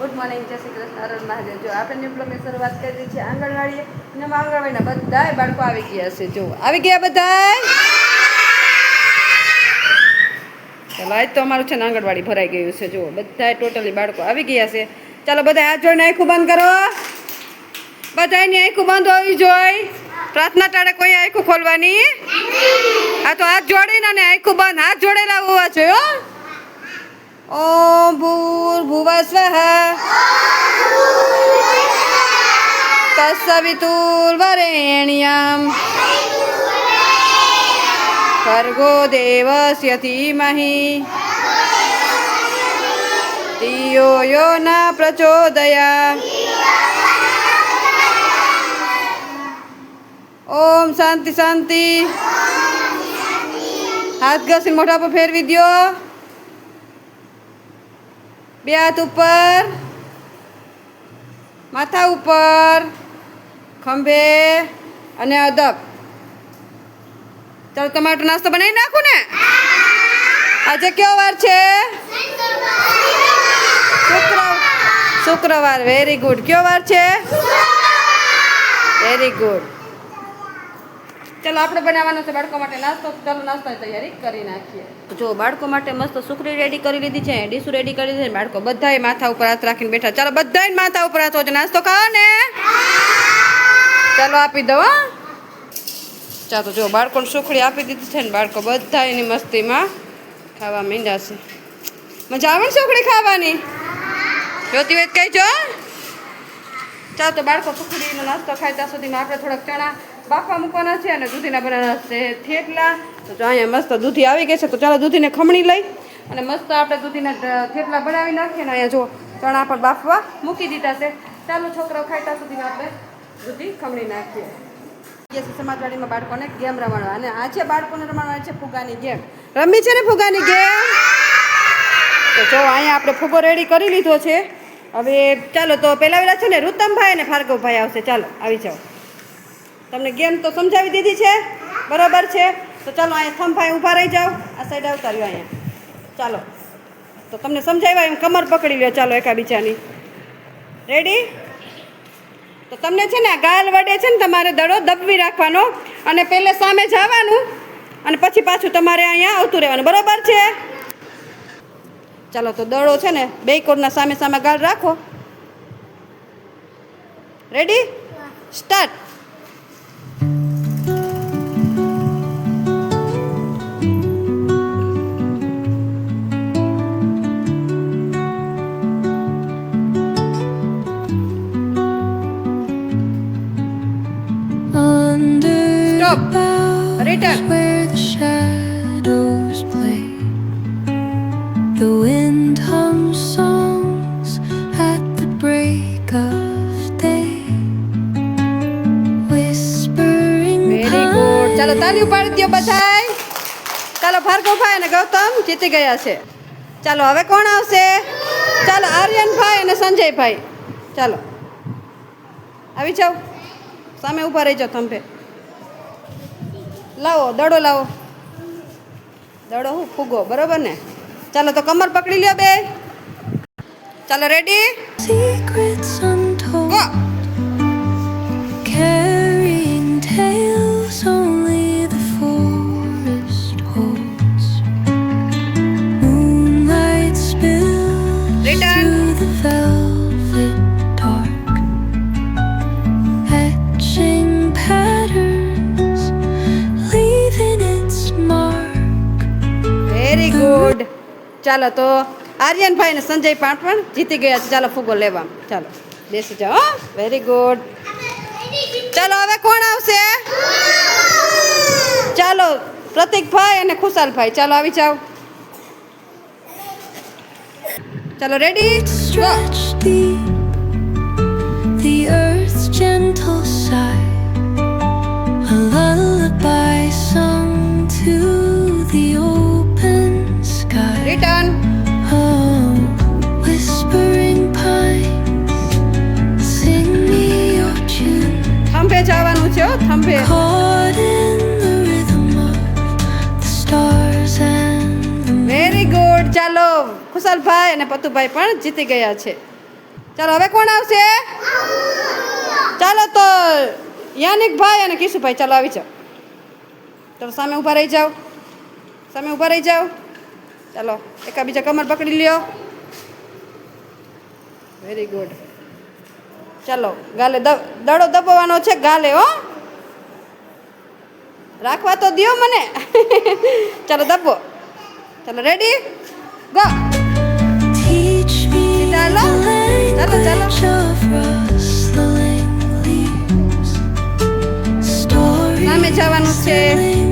Good morning જય શ્રી કૃષ્ણ અરુણ મહાદેવ. જો આપણે ન્યુ બ્લોગની શરૂઆત કરી દીધી છે આંગણવાડીએ. અને આંગણવાડીના બધાય બાળકો આવી ગયા છે. જો આવી ગયા બધાય? ચાલો આજ તો અમારું છે ને આંગણવાડી ભરાઈ ગયું છે. જો બધાય ટોટલી બાળકો આવી ગયા છે. ચાલો બધા હાથ જોડીને આંખું બંધ કરો. બધાની આંખું બંધ હોવી જોઈ. પ્રાર્થના ટાળે કોઈ આંખું ખોલવાની? આ તો હાથ જોડીને અને આંખું બંધ. હાથ જોડેલા હોવા જોઈએ ભૂર્ભુવઃ સ્વઃ તત્સવિતુર્વરેણ્યં ભર્ગો દેવસ્ય ધીમહિ ધિયો યો ન પ્રચોદયા ઓમ શાંતિ શાંતિ હાથ ઘસીને મોઢા પર બે હાથ ઉપર. માથા ઉપર. ખંભે. અને અદબ. ચાલો તમારો નાસ્તો બનાવી નાખું ને? આજે કયો વાર છે? શુક્રવાર. વેરી ગુડ કયો વાર છે? વેરી ગુડ ચાલો, આપણે બનાવવાનો છે બાળકો માટે નાસ્તો. ચાલો, નાસ્તાની તૈયારી કરી નાખીએ. જો, બાળકો માટે મસ્ત સુખડી રેડી કરી લીધી છે ડીશું રેડી કરી લીધી છે, બાળકો બધાએ માથા ઉપર હાથ રાખીને બેઠા. ચાલો બધાએ માથા ઉપર હાથ હોય નાસ્તો ખાઓ ને. ચાલો, આપી દો ચાલો જો, બાળકોને સુખડી આપી દીધી છે ને, બાળકો બધા એની મસ્તીમાં ખાવા માંડ્યા છે. મજા આવે ને સુખડી ખાવાની? જોતી હોય કહેજો. ચાલો, તો બાળકો સુખડીનો નાસ્તો ખાય, ત્યાં સુધીમાં આપણે થોડાક ચણા બાફવા મૂકવાના છે અને દૂધીના બનાવવાના છે થેપલા. તો અહીંયા મસ્ત દૂધી આવી ગઈ છે, તો ચાલો દૂધીને ખમણી લઈ. અને મસ્ત આપણે દૂધીના થેપલા બનાવી નાખીએ ને અહીંયા જો ચણા પણ બાફવા મૂકી દીધા છે. ચાલો છોકરાઓ ખાય સુધી આપણે દૂધી ખમણી નાખીએ. છે સમાજવાડીમાં બાળકોને ગેમ રમાડવા. અને આજે બાળકોને રમાડવાની છે ફુગાની ગેમ. રમી છે ને ફુગાની ગેમ? તો જો અહીંયા આપણે ફુગો રેડી કરી લીધો છે. હવે ચાલો તો પહેલા વેલા છે ને રુતમભાઈ અને ભાર્ગવભાઈ આવશે. ચાલો, આવી જાઓ. તમને ગેમ તો સમજાવી દીધી છે? બરાબર છે? તો ચાલો અહીંયા થંભાઈ ઊભા રહી જાઓ. આ સાઈડ આવતા રહ્યો અહીંયા. ચાલો. તો તમને સમજાવ્યા એમ કમર પકડી લ્યો. ચાલો એકાબીજાની. રેડી તો તમને છે ને આ ગાલ વડે છે ને તમારે દડો દબવી રાખવાનો અને પહેલે સામે જવાનું અને પછી પાછું તમારે અહીંયા આવતું રહેવાનું. બરાબર છે? ચાલો તો દડો છે ને બે કોરના સામે સામે ગાળ રાખો. Ready start wind hums songs at the break of day, whispering very good ચાલો તાલી ઉપાડી દો બધાય. ચાલો ભાર્ગવભાઈ અને ગૌતમ જીતી ગયા છે. ચાલો હવે કોણ આવશે? ચાલો આર્યનભાઈ અને સંજયભાઈ ચાલો. આવી જાઓ. સામે ઊભા રહી જાઓ થંભે. લાવો દડો લાવો. દડો હું ફૂગો બરોબર ને? ચાલો તો કમર પકડી લ્યો બે ચાલો રેડી ચાલો તો આર્યનભાઈ અને સંજય પાઠ પણ જીતી ગયા છે. ચાલો ફૂગો લેવા. ચાલો. બેસી જાઓ વેરી ગુડ ચાલો હવે કોણ આવશે? ચાલો પ્રતિકભાઈ અને ખુશાલભાઈ ચાલો આવી જાઓ. ચાલો ready Stretched deep, the earth's good ચાલો ખુશાલભાઈ અને પતુભાઈ પણ જીતી ગયા છે. ચાલો, હવે કોણ આવશે? ચાલો તો યાનિકભાઈ અને કિશુભાઈ, ચાલો આવી જાઓ. ચાલો, સામે ઊભા રહી જાઓ. સામે ઊભા રહી જાઓ. ચાલો, એકાબીજા કમર પકડી લ્યો. વેરી ગુડ ચાલો, ગાલે દડો દબાવવાનો છે, ગાલે, હો. રાખવા તો દ્યો મને. ચાલો, દબો. ચાલો ready 我 teach me to lay with you across the lake leaves story's just a lie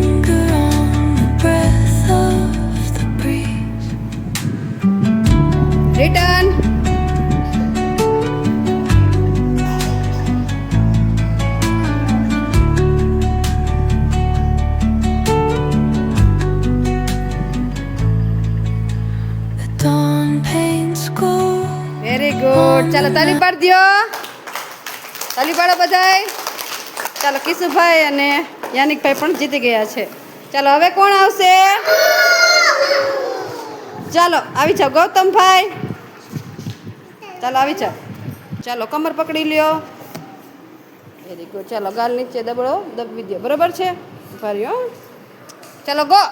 good ચાલો તાલી પાડ દો તાલી પાડો બધાય. ચાલો કિશુભાઈ અને યાનિકભાઈ પણ જીતી ગયા છે. ચાલો હવે કોણ આવશે? ચાલો આવી જાઓ. ગૌતમભાઈ. ચાલો આવી જાઓ. ચાલો કમર પકડી લ્યો. વેરી ગુડ ચાલો ગાલ નીચે દબડો દબવી દો બરોબર છે? ફરી હો. ચાલો go.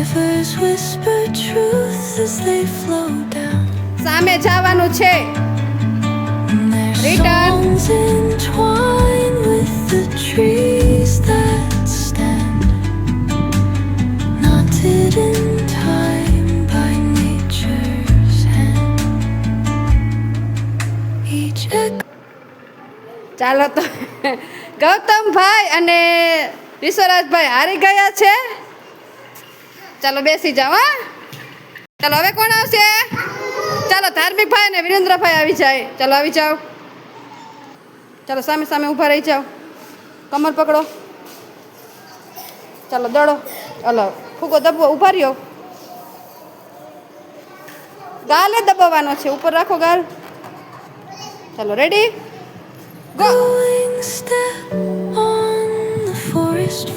Rivers whisper truth as they flow down સામે જવાનું છે and their songs entwine with the trees that stand knotted in time by nature's hand each ચાલો તો ગૌતમભાઈ અને વિશ્વરાજભાઈ હારી ગયા છે ચાલો બેસી જાઓ, હા. ચાલો, હવે કોણ આવશે? ચાલો ધાર્મિકભાઈ અને વિરેન્દ્રભાઈ આવી જાય. ચાલો, આવી જાઓ. ચાલો, સામે સામે ઊભા રહી જાઓ. કમર પકડો. ચાલો, દડો. હલો, ફૂગો દબો ઊભા રહ્યો. ગાલે દબાવવાનો છે, ઉપર રાખો ગાલ. ચાલો ready go on the forest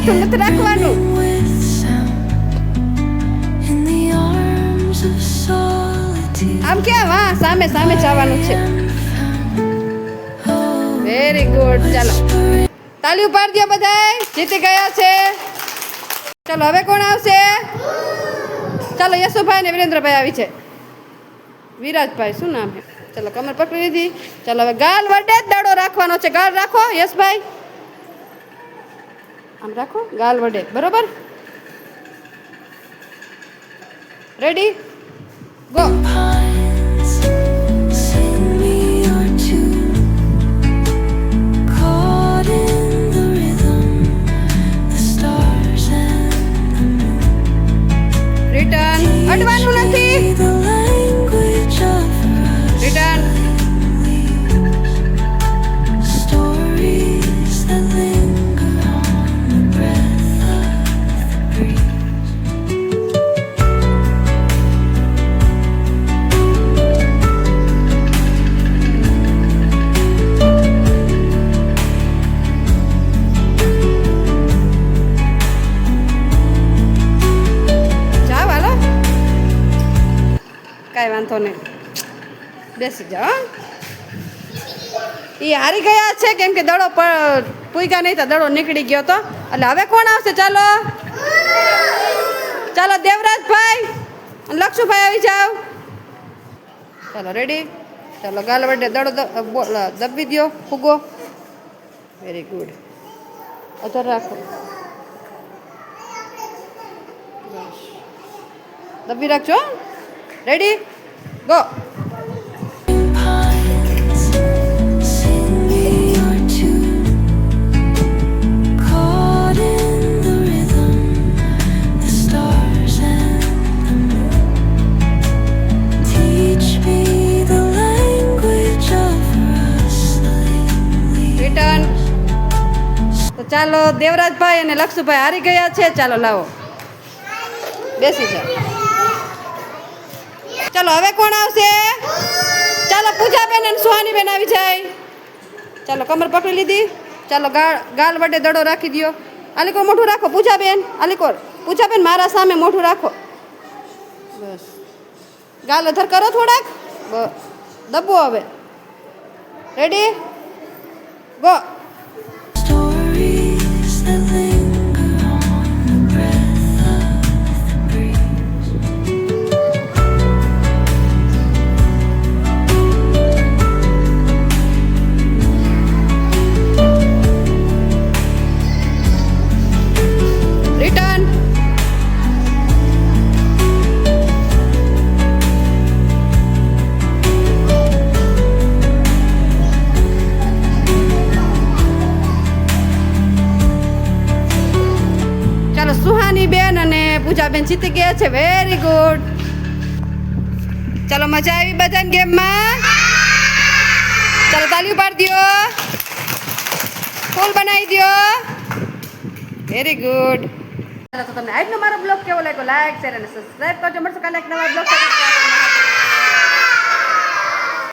માથું નથી રાખવાનું. આમ ક્યાં? વાહ, સામે સામે જવાનું છે. વેરી ગુડ ચાલો. તાલી ઉપાડ દો બધાય. જીતી ગયા છે. ચાલો, હવે કોણ આવશે? ચાલો, યશુભાઈ ને વિરેન્દ્રભાઈ આવી છે. વિરાજભાઈ, શું નામ છે? ચાલો, કમર પકડી લીધી. ચાલો, હવે ગાલ વડે જ દડો રાખવાનો છે. ગાલ રાખો, યશભાઈ. આમ રાખો ગાલ વડે. બરોબર? રેડી ગો રિટર્ન sing વાંધો નહીં બેસી જાઓ એ હારી ગયા છે કેમ કે દડો પૂગ્યા નહીં તો દડો નીકળી ગયો તો. એટલે હવે કોણ આવશે? ચાલો. ચાલો, દેવરાજભાઈ. લક્ષુભાઈ આવી જાઓ. ચાલો રેડી ચાલો, ગાલ વડે દડો દબી દો ફૂગો. વેરી ગુડ અધર રાખો. દબી રાખજો રેડી રિટર્ન તો ચાલો દેવરાજભાઈ અને લક્ષુભાઈ હારી ગયા છે ચાલો લાવો બેસી જાઓ ચાલો, હવે કોણ આવશે? ચાલો, પૂજાબેન અને સુહાનીબેન આવી જાય. ચાલો, કમર પકડી લીધી. ચાલો, ગાળ ગાલ વડે દડો રાખી દ્યો. અલીકોર મોઢું રાખો, પૂજાબેન. અલીકોર પૂજાબેન, મારા સામે મોઢું રાખો. બસ. ગાલ અધર કરો થોડાક. બસ દબો હવે. Ready go. પૂજાબેન જીતી ગયા છે. વેરી ગુડ ચાલો, મજા આવી બધાને ગેમમાં? ચાલો તાલી પાડી દો ફૂલ બનાવી દો વેરી ગુડ ચાલો, તો તમને આજનો મારો બ્લોગ કેવો લાગ્યો? લાઈક શેર અને સબસ્ક્રાઇબ કરજો. મળશે કાલે એક નવા બ્લોગ